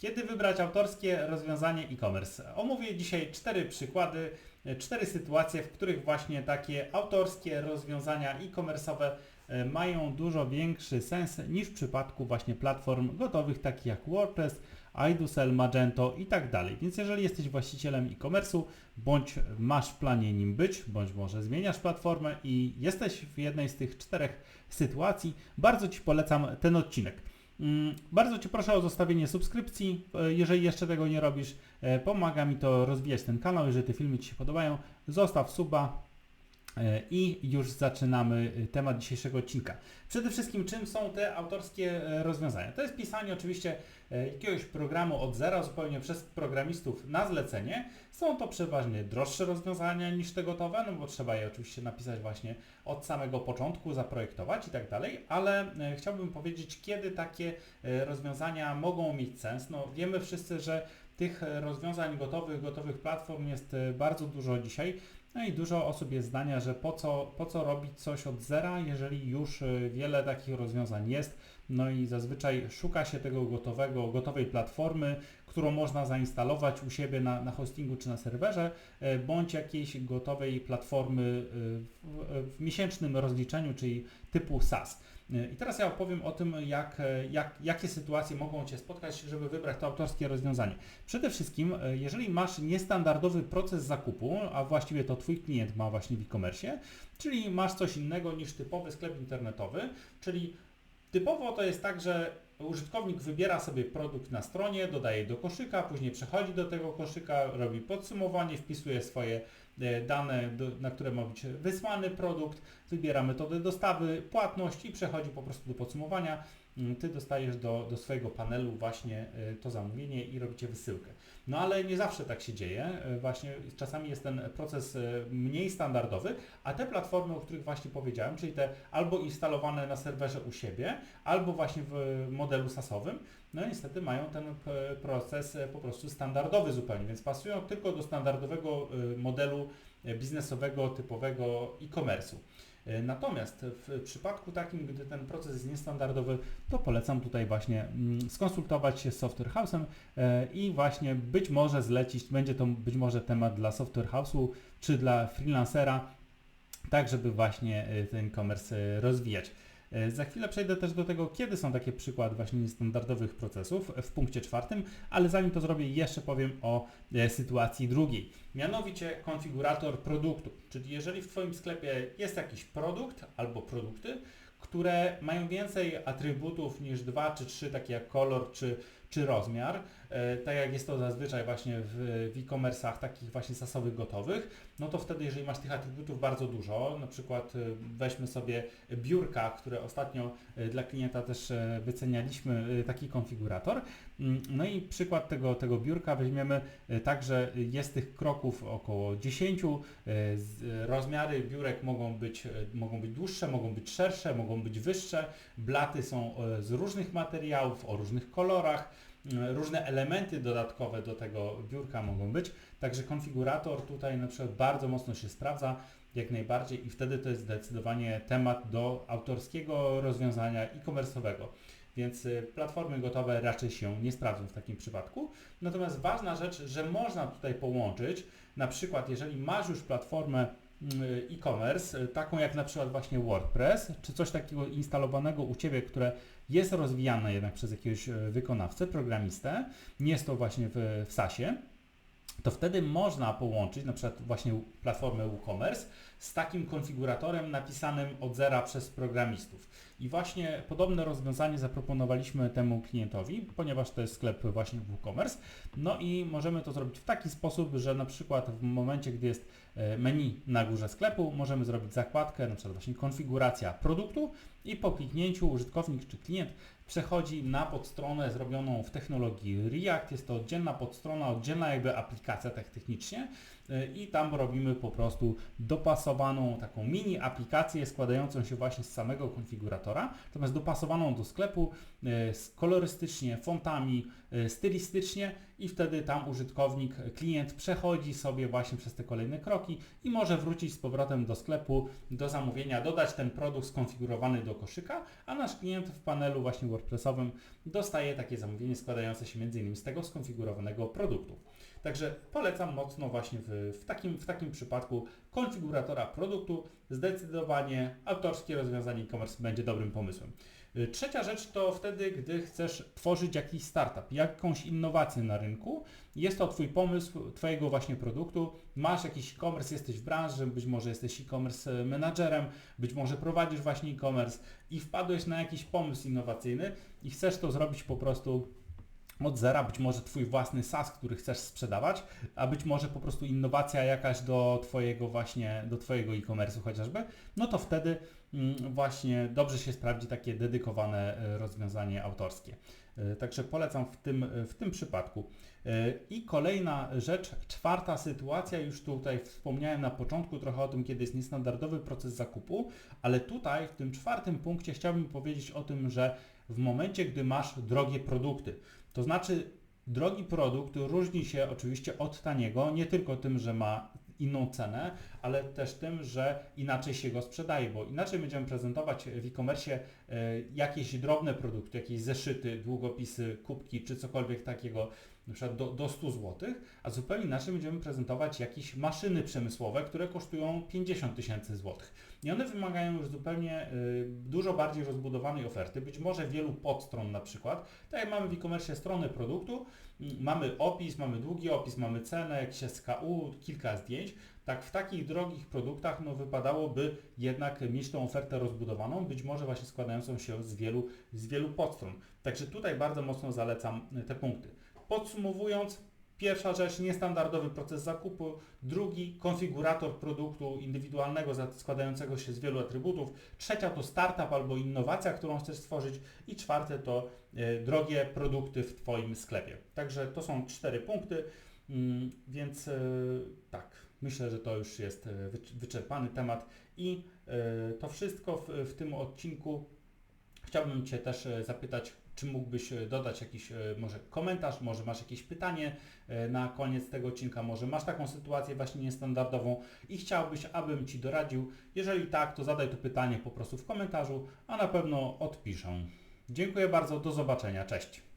Kiedy wybrać autorskie rozwiązanie e-commerce? Omówię dzisiaj cztery przykłady, e, cztery sytuacje, w których właśnie takie autorskie rozwiązania e-commerce'owe e, mają dużo większy sens niż w przypadku właśnie platform gotowych takich jak WordPress, iDusel, Magento i tak dalej. Więc jeżeli jesteś właścicielem e-commerce'u, bądź masz w planie nim być, bądź może zmieniasz platformę i jesteś w jednej z tych czterech sytuacji, bardzo Ci polecam ten odcinek. Mm, Bardzo Cię proszę o zostawienie subskrypcji, e, jeżeli jeszcze tego nie robisz. E, Pomaga mi to rozwijać ten kanał, jeżeli te filmy Ci się podobają. Zostaw suba i już zaczynamy e, temat dzisiejszego odcinka. Przede wszystkim czym są te autorskie e, rozwiązania? To jest pisanie oczywiście e, jakiegoś programu od zera zupełnie przez programistów na zlecenie. Są to przeważnie droższe rozwiązania niż te gotowe, no bo trzeba je oczywiście napisać właśnie od samego początku, zaprojektować i tak dalej, ale e, chciałbym powiedzieć, kiedy takie e, rozwiązania mogą mieć sens. No wiemy wszyscy, że tych e, rozwiązań gotowych, gotowych platform jest e, bardzo dużo dzisiaj. No i dużo osób jest zdania, że po co, po co robić coś od zera, jeżeli już e, wiele takich rozwiązań jest. No i zazwyczaj szuka się tego gotowego, gotowej platformy, którą można zainstalować u siebie na, na hostingu czy na serwerze, e, bądź jakiejś gotowej platformy e, w, w miesięcznym rozliczeniu, czyli typu SaaS. E, I teraz ja opowiem o tym, jak, e, jak, jakie sytuacje mogą Cię spotkać, żeby wybrać to autorskie rozwiązanie. Przede wszystkim, jeżeli masz niestandardowy proces zakupu, a właściwie to Twój klient ma właśnie w e-commerce, czyli masz coś innego niż typowy sklep internetowy, czyli typowo to jest tak, że użytkownik wybiera sobie produkt na stronie, dodaje do koszyka, później przechodzi do tego koszyka, robi podsumowanie, wpisuje swoje e, dane, na które ma być wysłany produkt, wybiera metodę dostawy, płatność i przechodzi po prostu do podsumowania. Ty dostajesz do, do swojego panelu właśnie e, to zamówienie i robicie wysyłkę. No ale nie zawsze tak się dzieje. E, Właśnie czasami jest ten proces e, mniej standardowy, a te platformy, o których właśnie powiedziałem, czyli te albo instalowane na serwerze u siebie, albo właśnie w modelu SaaS-owym, no niestety mają ten proces po prostu standardowy zupełnie, więc pasują tylko do standardowego modelu biznesowego, typowego e-commerce'u. E, Natomiast w przypadku takim, gdy ten proces jest niestandardowy, to polecam tutaj właśnie mm, skonsultować się z Software House'em e, i właśnie być może zlecić, będzie to być może temat dla Software House'u czy dla freelancera, tak żeby właśnie e, ten e-commerce e, rozwijać. E, Za chwilę przejdę też do tego, kiedy są takie przykłady właśnie niestandardowych procesów w punkcie czwartym, ale zanim to zrobię, jeszcze powiem o e, sytuacji drugiej. Mianowicie konfigurator produktu, czyli jeżeli w Twoim sklepie jest jakiś produkt albo produkty, które mają więcej atrybutów niż dwa czy trzy, takie jak kolor czy, czy rozmiar, tak jak jest to zazwyczaj właśnie w, e-commerce'ach takich właśnie sasowych gotowych, no to wtedy jeżeli masz tych atrybutów bardzo dużo, na przykład e, weźmy sobie biurka, które ostatnio e, dla klienta też e, wycenialiśmy, e, taki konfigurator. Mm, No i przykład tego, tego biurka weźmiemy e, tak, że jest tych kroków około 10, e, z- rozmiary biurek mogą być, e, mogą być dłuższe, mogą być szersze, mogą być wyższe, blaty są e, z różnych materiałów, o różnych kolorach, różne elementy dodatkowe do tego biurka mogą być, także konfigurator tutaj na przykład bardzo mocno się sprawdza, jak najbardziej i wtedy to jest zdecydowanie temat do autorskiego rozwiązania e-commerce'owego. Więc y, platformy gotowe raczej się nie sprawdzą w takim przypadku. Natomiast ważna rzecz, że można tutaj połączyć, na przykład jeżeli masz już platformę e-commerce, y, taką jak na przykład właśnie WordPress, czy coś takiego instalowanego u Ciebie, które jest rozwijane jednak przez jakiegoś y, wykonawcę, programistę, nie jest to właśnie w, w SaaSie, to wtedy można połączyć na przykład właśnie platformę WooCommerce z takim konfiguratorem napisanym od zera przez programistów. I właśnie podobne rozwiązanie zaproponowaliśmy temu klientowi, ponieważ to jest sklep właśnie WooCommerce. No i możemy to zrobić w taki sposób, że na przykład w momencie, gdy jest e, menu na górze sklepu, możemy zrobić zakładkę, na przykład właśnie konfiguracja produktu i po kliknięciu użytkownik czy klient przechodzi na podstronę zrobioną w technologii React. Jest to oddzielna podstrona, oddzielna jakby aplikacja tak technicznie. Y, i tam robimy po prostu dopasowaną taką mini aplikację składającą się właśnie z samego konfiguratora, natomiast dopasowaną do sklepu y, z kolorystycznie, fontami, e, stylistycznie i wtedy tam użytkownik, klient przechodzi sobie właśnie przez te kolejne kroki i może wrócić z powrotem do sklepu, do zamówienia, dodać ten produkt skonfigurowany do koszyka, a nasz klient w panelu właśnie WordPressowym dostaje takie zamówienie składające się m.in. z tego skonfigurowanego produktu. Także polecam mocno właśnie w, w, takim, w takim przypadku konfiguratora produktu. Zdecydowanie autorskie rozwiązanie e-commerce będzie dobrym pomysłem. Y, Trzecia rzecz to wtedy, gdy chcesz tworzyć jakiś startup, jakąś innowację na rynku. Jest to Twój pomysł, Twojego właśnie produktu. Masz jakiś e-commerce, jesteś w branży, być może jesteś e-commerce menadżerem, być może prowadzisz właśnie e-commerce i wpadłeś na jakiś pomysł innowacyjny i chcesz to zrobić po prostu od zera, być może Twój własny SaaS, który chcesz sprzedawać, a być może po prostu innowacja jakaś do Twojego właśnie, do Twojego e-commerce'u chociażby, no to wtedy mm, właśnie dobrze się sprawdzi takie dedykowane e, rozwiązanie autorskie. E, Także polecam w tym, w tym przypadku. E, I kolejna rzecz, czwarta sytuacja, już tutaj wspomniałem na początku trochę o tym, kiedy jest niestandardowy proces zakupu, ale tutaj w tym czwartym punkcie chciałbym powiedzieć o tym, że w momencie, gdy masz drogie produkty, to znaczy drogi produkt różni się oczywiście od taniego, nie tylko tym, że ma inną cenę, ale też tym, że inaczej się go sprzedaje, bo inaczej będziemy prezentować w e-commerce e, jakieś drobne produkty, jakieś zeszyty, długopisy, kubki czy cokolwiek takiego, na przykład do, do 100 zł, a zupełnie inaczej będziemy prezentować jakieś maszyny przemysłowe, które kosztują 50 tysięcy złotych. I one wymagają już zupełnie y, dużo bardziej rozbudowanej oferty, być może wielu podstron na przykład. Tak jak mamy w e-commerce strony produktu, mm, mamy opis, mamy długi opis, mamy cenę, jakiś SKU, kilka zdjęć. Tak w takich drogich produktach no, wypadałoby jednak mieć tą ofertę rozbudowaną, być może właśnie składającą się z wielu, z wielu podstron. Także tutaj bardzo mocno zalecam y, te punkty. Podsumowując, Pierwsza rzecz, niestandardowy proces zakupu. Drugi, konfigurator produktu indywidualnego składającego się z wielu atrybutów. Trzecia to startup albo innowacja, którą chcesz stworzyć. I czwarte to e, drogie produkty w Twoim sklepie. Także to są cztery punkty, mm, więc e, tak, myślę, że to już jest e, wyc- wyczerpany temat i to wszystko w, w tym odcinku. Chciałbym Cię też zapytać, czy mógłbyś e, dodać jakiś e, może komentarz, może masz jakieś pytanie e, na koniec tego odcinka, może masz taką sytuację właśnie niestandardową i chciałbyś, abym Ci doradził. Jeżeli tak, to zadaj to pytanie po prostu w komentarzu, a na pewno odpiszę. Dziękuję bardzo, do zobaczenia, cześć.